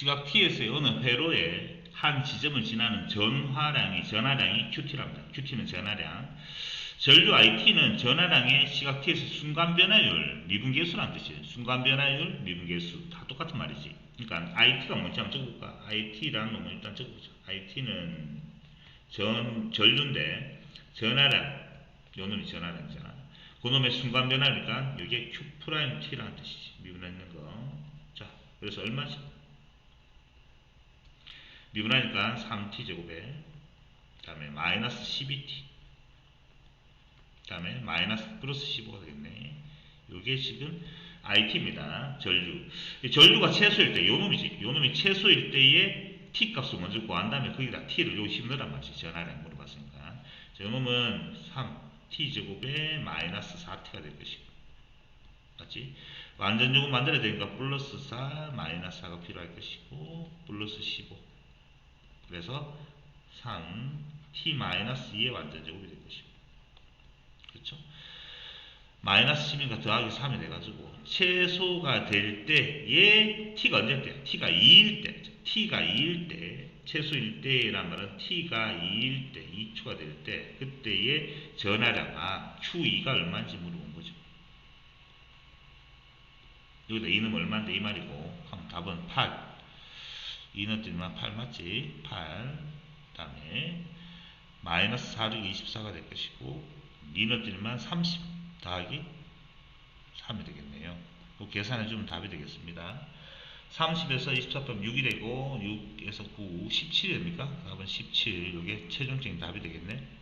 시각 t에서의 어느 회로에 한 지점을 지나는 전화량이 전화량이 qt랍니다. qt는 전화량. 전류 it는 전화량의 시각 t에서 순간 변화율 미분 계수라는 뜻이에요. 순간 변화율 미분 계수 다 똑같은 말이지. 그러니까 it가 뭔지 한번 적어볼까? it라는 놈을 일단 적어보자. it는 전 전류인데 전화량 요 놈이 전화량이잖아. 그 놈의 순간 변화니까 이게 q 프라임 t라는 뜻이지. 미분했는 거. 자, 그래서 얼마지? 미분하니까 3t 제곱에 그다음에 마이너스 12t 그다음에 마이너스 플러스 15가 되겠네. 요게 지금 it입니다. 전류. 이 전류가 최소일 때, 요 놈이지. 요 놈이 최소일 때에 t 값을 먼저 구한 다음에 거기다 t를 여기 심으란 말이지. 전화량 물어봤으니까. 자, 요 놈은 3t 제곱에 마이너스 4t가 될 것이고. 맞지? 완전 요금 만들어야 되니까 플러스 4, 마이너스 4가 필요할 것이고, 플러스 15. 그래서 3, t 마이너스 2의 완전 제곱이 될 것이고. 그렇죠? 마이너스 10이니까 더하기 3이 돼가지고 최소가 될 때에 t가 언제 때? t가 2일 때 t가 2일 때 최소일 때란 말은 t가 2일 때 2초가 될 때 그때의 전화량 아 q2가 얼마인지 물어본 거죠. 여기다 2는 얼마인데 이 말이고 그럼 답은 8 2는 뜨면 8 맞지? 8 다음에 마이너스 4 6 24가 될 것이고 2는 뜨면 30 더하기 3이 되겠네요. 그 계산해 주면 답이 되겠습니다. 30에서 24 빼면 6이 되고 6에서 9, 17이 됩니까? 답은 17. 이게 최종적인 답이 되겠네.